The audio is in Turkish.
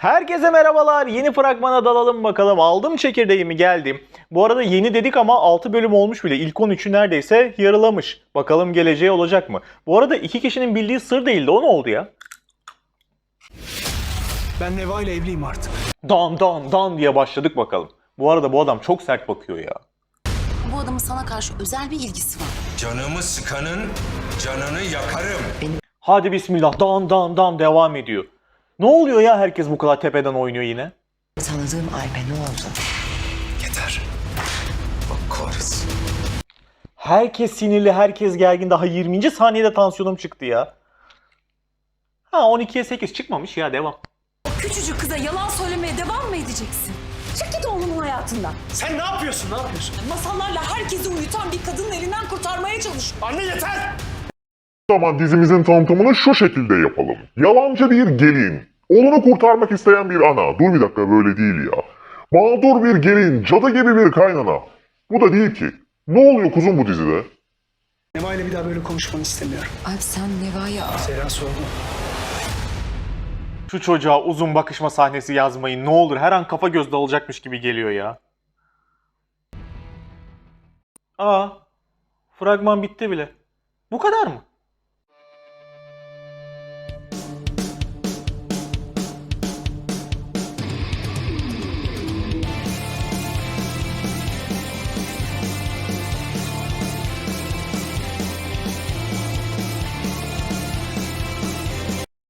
Herkese merhabalar. Yeni fragmana dalalım bakalım. Aldım çekirdeğimi geldim. Bu arada yeni dedik ama 6 bölüm olmuş bile. İlk 13'ü neredeyse yarılamış. Bakalım geleceği olacak mı? Bu arada iki kişinin bildiği sır değildi. O ne oldu ya? Ben Neva ile evliyim artık. Dan dan dan diye başladık bakalım. Bu arada bu adam çok sert bakıyor ya. Bu adamın sana karşı özel bir ilgisi var. Canımı sıkanın canını yakarım. Hadi bismillah dan dan dan devam ediyor. Ne oluyor ya herkes bu kadar tepeden oynuyor yine? Tanıdığım Alpe ne oldu? Yeter. Bak kahretsin. Herkes sinirli, herkes gergin. Daha 20. saniyede tansiyonum çıktı ya. Ha 12'ye 8 çıkmamış ya devam. Küçücük kıza yalan söylemeye devam mı edeceksin? Çık git oğlumun hayatından. Sen ne yapıyorsun? Ne yapıyorsun? Masallarla herkesi uyutan bir kadının elinden kurtarmaya çalış. Anne yeter! Zaman dizimizin tanıtımını şu şekilde yapalım. Yalancı bir gelin, oğlunu kurtarmak isteyen bir ana. Dur bir dakika böyle değil ya. Mağdur bir gelin, cadı gibi bir kaynana. Bu da değil ki. Ne oluyor kuzum bu dizide? Neva ile bir daha böyle konuşmanı istemiyorum. Alp sen Neva'ya... Seyran sordu. Şu çocuğa uzun bakışma sahnesi yazmayın ne olur. Her an kafa göz dalacakmış gibi geliyor ya. Aa, fragman bitti bile. Bu kadar mı?